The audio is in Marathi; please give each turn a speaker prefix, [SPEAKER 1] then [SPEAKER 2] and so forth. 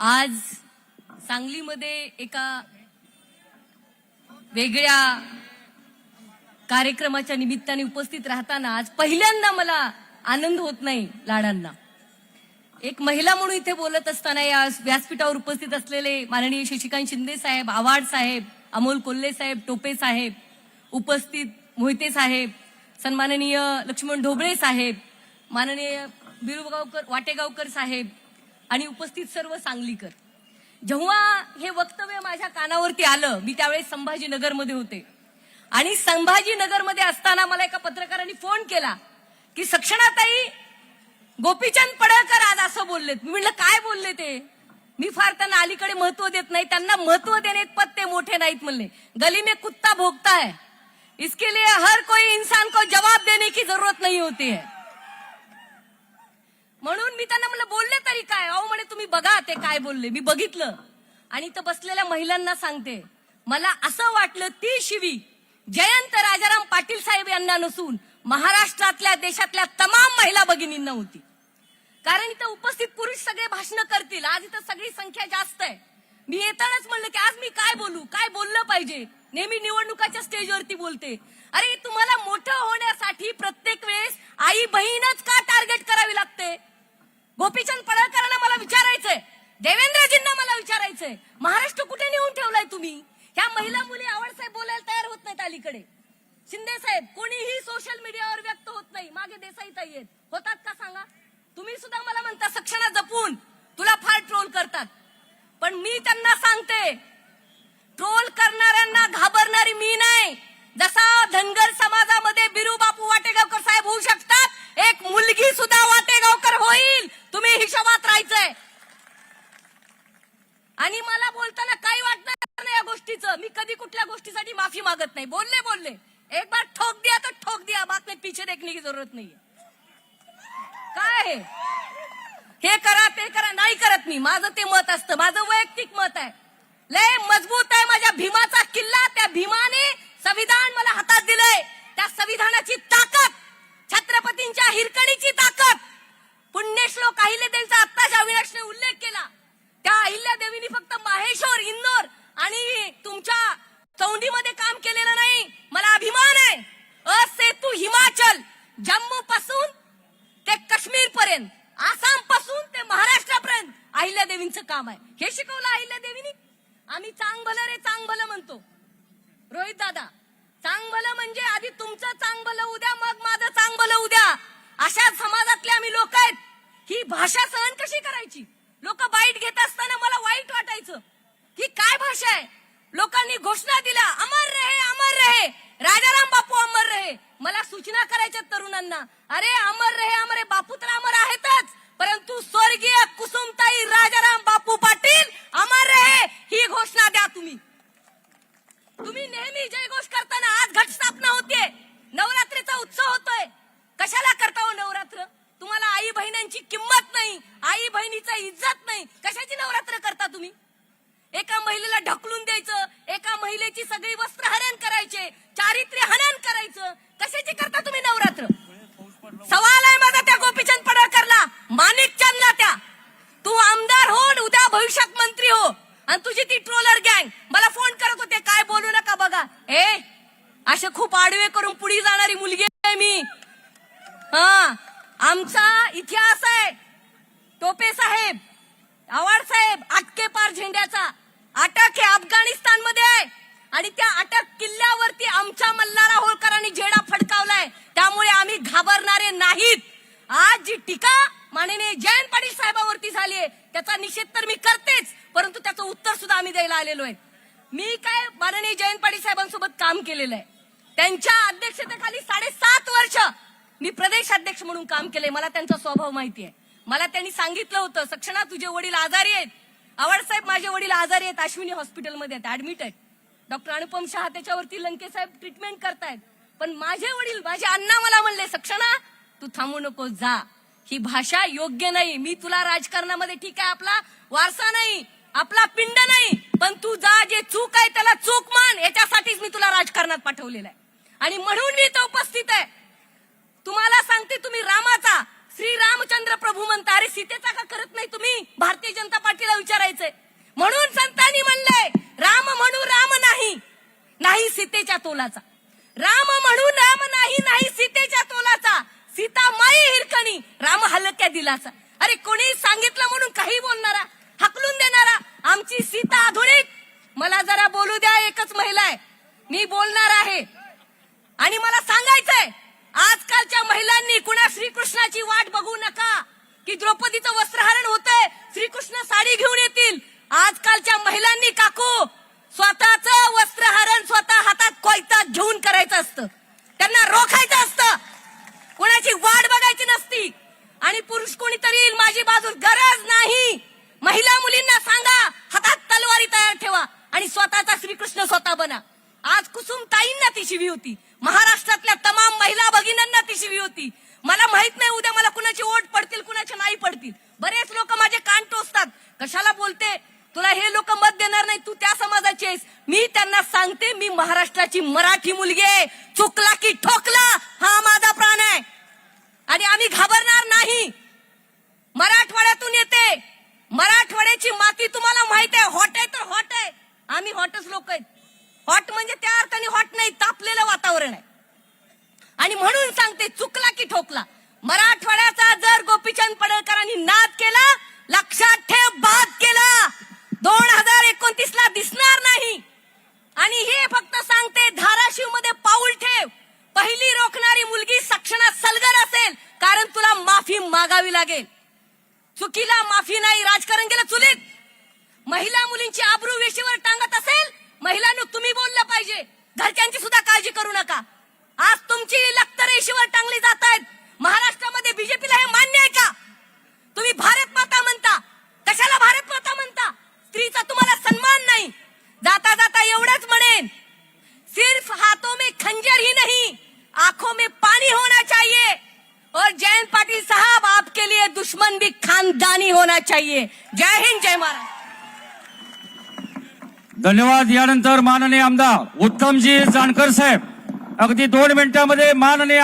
[SPEAKER 1] आज सांगलीमध्ये एका वेगळ्या कार्यक्रमाच्या निमित्ताने उपस्थित राहताना आज पहिल्यांदा मला आनंद होत नाही लाडांना. एक महिला म्हणून इथे बोलत असताना या व्यासपीठावर उपस्थित असलेले माननीय शशिकांत शिंदे साहेब आव्हाड साहेब अमोल कोल्हे साहेब टोपे साहेब उपस्थित मोहिते साहेब सन्माननीय लक्ष्मण ढोबळे साहेब माननीय बिरुगावकर वाटेगावकर साहेब आणि उपस्थित सर्व सांगलीकर. जेव्हा हे वक्तव्य माझ्या कानावरती आलं मी त्यावेळेस संभाजीनगरमध्ये होते. आणि संभाजीनगरमध्ये असताना मला एका पत्रकारांनी फोन केला की सक्षणाताई गोपीचंद पडळकर आज असं बोललेत. मी म्हणलं काय बोलले ते? मी फार त्यांना अलीकडे महत्त्व देत नाही. त्यांना महत्त्व देणे पत्ते ते मोठे नाहीत म्हणले. गली में कुत्ता भोगता है इसके लिए हर कोई इंसान को जवाब देने की जरूरत नहीं होती है. म्हणून मी त्यांना म्हणलं बोलले तरी काय? अहो म्हणे तुम्ही बघा ते काय बोलले. मी बघितलं. आणि तर बसलेल्या महिलांना सांगते मला असं वाटलं ती शिवी जयंत राजाराम पाटील साहेब यांना नसून महाराष्ट्रातल्या देशातल्या तमाम महिला भगिनींना होती. कारण इथं उपस्थित पुरुष सगळे भाषण करतील. आज इथं सगळी संख्या जास्त आहे. मी येतानाच म्हणलं की आज मी काय बोलू? काय बोललं पाहिजे? नेहमी निवडणुकाच्या स्टेजवरती बोलते. अरे तुम्हाला मोठं होण्यासाठी प्रत्येक वेळेस आई बहीणच का टार्गेट करावी लागते गोपीचंद पडळकरांना मला विचारायचंय देवेंद्रजींना मला विचारायचंय महाराष्ट्र कुठे नेऊन ठेवलाय तुम्ही ह्या महिला मुली आवडसाहेब बोलायला तयार होत नाहीत अलीकडे शिंदे साहेब कोणीही सोशल मीडियावर व्यक्त होत नाही. मागे देसाई ताई आहेत. होतात का सांगा? तुम्ही सुद्धा मला म्हणता सक्षणा जपून तुला फार ट्रोल करतात. पण मी त्यांना सांगते ट्रोल करणाऱ्यांना घाबरणारी मी नाही. जसा धनगर समाजामध्ये बिरू बापू वाटेगावकर साहेब होऊ शकतात एक मुलगी सुद्धा वाटेगावकर होईल. तुम्ही हिशोबात राहायचंय. आणि मला बोलताना काही वाटणार नाही या गोष्टीचं. मी कधी कुठल्या गोष्टीसाठी माफी मागत नाही. बोलले बोलले. एक बार ठोक दिया तर ठोक दिया. बात में पीछे देखने की जरूरत नाही काय हे करा ते करा. नाही करत मी. माझं ते मत असतं. माझं वैयक्तिक मत आहे. लय मजबूत आहे माझ्या भीमाचा किल्ला. त्या भीमाने संविधान मला हातात दिलंय. त्या संविधानाची ताकद छत्रपतींच्या हिरकणीची ताकद. पुण्यश्लोक अहिल्यादेवीचा आत्ताच्या अविनाशने उल्लेख केला त्या अहिल्यादेवीनी फक्त माहेश्वर इंदोर आणि तुमच्या चौंडीमध्ये काम केलेलं नाही मला अभिमान आहे अ सेतू हिमाचल जम्मू पासून ते काश्मीर पर्यंत आसामपासून ते अहिल्या देवींचं काम आहे. हे शिकवलं अहिल्या देवीनी? आम्ही चांग भलं रे चांग भलं म्हणतो. रोहित दादा चांग भलं म्हणजे आधी तुमचं चांग भलं उद्या मग माझं चांग भलं उद्या. अशा समाजातले आम्ही लोक आहेत. ही भाषा सहन कशी करायची? लोक बाईट घेत असताना मला वाईट वाटायचं. ही काय भाषा आहे? लोकांनी घोषणा दिल्या अमर रहे अमर रहे. राजाराम बापू अमर रहे. मला सूचना करायच्या तरुणांना. अरे अमर रहे अमर बापू तर अमर आहेतच. परंतु स्वर्गीय कुसुमताई राजाराम बापू पाटील अमर रहे ही घोषणा द्या तुम्ही तुम्ही नेहमी जयघोष करताना आज घटस्थापना होते नवरात्रीचा उत्सव होतोय कशाला करता हो नवरात्र तुम्हाला आई बहिणांची किंमत नाही आई बहिणीचा इज्जत नाही. कशाची नवरात्र करता तुम्ही? एका महिलेला ढकलून द्यायचं एका महिलेची सगळी वस्त्र हरण करायचे चारित्र्य हनन करायचं. कशाची करता तुम्ही नवरात्र? सवाल आहे माझा त्या गोपीचंद पडळकरला. माणिक चंदला त्या. तू आमदार हो उद्या भविष्यात मंत्री हो. आणि तुझी ती ट्रोलर गँग. मला फोन करत होते काय बोलू नका बघा. ए असे खूप आडवे करून पुढे जाणारी मुलगी आहे मी. हा आमचा इतिहास आहे. टोपे साहेब आवाड साहेब अटके पार झेंड्याचा. अटक हे अफगाणिस्तानमध्ये आहे. आणि त्या अटक किल्ल्यावरती आमच्या मल्हारा होळकरांनी झेडा फडकावलाय. त्यामुळे आम्ही घाबरणारे नाहीत. आज जी टीका माननीय जयंत पाटील साहेबांवरती झाली आहे त्याचा निषेध तर मी करतेच परंतु त्याचं उत्तर सुद्धा आम्ही द्यायला आलेलो आहे. मी काय माननीय जयंत पाटील साहेबांसोबत काम केलेलं आहे. त्यांच्या अध्यक्षतेखाली साडेसात वर्ष मी प्रदेश अध्यक्ष म्हणून काम केलंय. मला त्यांचा स्वभाव माहिती आहे. मला त्यांनी सांगितलं होतं सक्षणा तुझे वडील आजारी आहेत. आवडसाहेब माझे वडील आजारी आहेत. अश्विनी हॉस्पिटलमध्ये आहेत ऍडमिट आहेत. डॉक्टर अनुपम शहा त्याच्यावरती लंके साहेब ट्रीटमेंट करतायत. पण माझे वडील माझे अण्णा मला म्हणले सक्षणा तू थांबू नको जा. ही भाषा योग्य नाही. मी तुला राजकारणामध्ये ठीक आहे आपला वारसा नाही आपला पिंड नाही. पण तू जा जे चूक आहे त्याला चूक मान. याच्यासाठीच मी तुला राजकारणात पाठवलेलं आहे. आणि म्हणून मी इथं उपस्थित आहे. तुम्हाला सांगते तुम्ही रामाचा श्री रामचंद्र प्रभू म्हणता अरे सीतेचा का करत नाही तुम्ही? भारतीय जनता पार्टीला विचारायचंय. म्हणून संतांनी म्हणलंय राम म्हणू राम नाही. नाही सीतेच्या तोलाचा. राम म्हणू राम नाही नाही सीतेच्या तोलाचा. सीता माई हिरकणी राम हलक्या दिलाचा. अरे कोणी सांगितलं म्हणून काही बोलणारा हकलून देणारा आमची सीता आधुनिक. मला जरा बोलू द्या एकच महिला आहे. मी बोलणार आहे. आणि मला सांगायचंय आजकालच्या महिलांनी कुणा श्रीकृष्णाची वाट बघू नका. की द्रौपदीचं वस्त्रहरण होतंय श्रीकृष्ण साडी घेऊन येतील. आजकालच्या महिलांनी काकू स्वतःच वस्त्रहरण स्वतः हातात कोयता घेऊन करायचं असतं त्यांना रोखायचं असतं कोणाची वाट बघायची नसती आणि पुरुष कोणीतरी येईल माझी बाजू गरज नाही महिला मुलींना सांगा हातात तलवारी तयार ठेवा आणि स्वतःचा श्रीकृष्ण स्वतः बना आज कुसुम ताईंना ती शिवी होती. महाराष्ट्रातल्या तमाम महिला भगिनींना ती शिवी होती. मला माहीत नाही उद्या मला कुणाची ओट पडतील कुणाच्या नाही पडतील. बरेच लोक माझे कान टोचतात. कशाला बोलते? तुला हे लोक मत देणार नाही तू त्या समाजाची आहेस. मी त्यांना सांगते मी महाराष्ट्राची मराठी मुलगी आहे. चुकला की ठोकला हा माझा प्राण आहे. आणि आम्ही घाबरणार नाही. मराठवाड्यातून येते. मराठवाड्याची माती तुम्हाला माहीत आहे. हॉट आहे तर हॉट आहे. आम्ही हॉटच लोक आहेत. हॉट म्हणजे त्या अर्थाने हॉट नाही तापलेलं वातावरण आहे. आणि म्हणून सांगते चुकला की ठोकला. मराठवाड्याचा जर गोपीचंद पडळकरांनी नाद केला लक्षात ठेव बाद केला. दोन हजार एकोणतीस ला दिसणार नाही. आणि हे फक्त सांगते धाराशिवमध्ये पाऊल ठेव. पहिली रोखणारी मुलगी सक्षणात सलगर असेल कारण तुला माफी मागावी लागेल. चुकीला माफी नाही राजकारण गेलं चुलीत. महिला मुलींची आबरू वेशीवर टांगत असेल महिलांनो तुम्ही बोललं पाहिजे. घरच्यांची सुद्धा काळजी करू नका. आज तुमची लक्त रेषेवर टांगली जात आहेत. महाराष्ट्रामध्ये बीजेपीला हे मान्य आहे का? तुम्ही भारत माता म्हणता. कशाला भारत माता म्हणता? स्त्रीचा तुम्हाला सन्मान नाही. जाता जाता एवढंच म्हणेन. सिर्फ हाथों में खंजर ही नहीं आंखों में पानी होना चाहिए. और जयंत पाटिल साहब आपके लिए दुश्मन भी खानदानी होना चाहिए. जय हिंद जय महाराज
[SPEAKER 2] धन्यवाद. यानंतर माननीय आमदार उत्तमजी जानकर साहेब. अगदी दोन मिनिटांमध्ये माननीय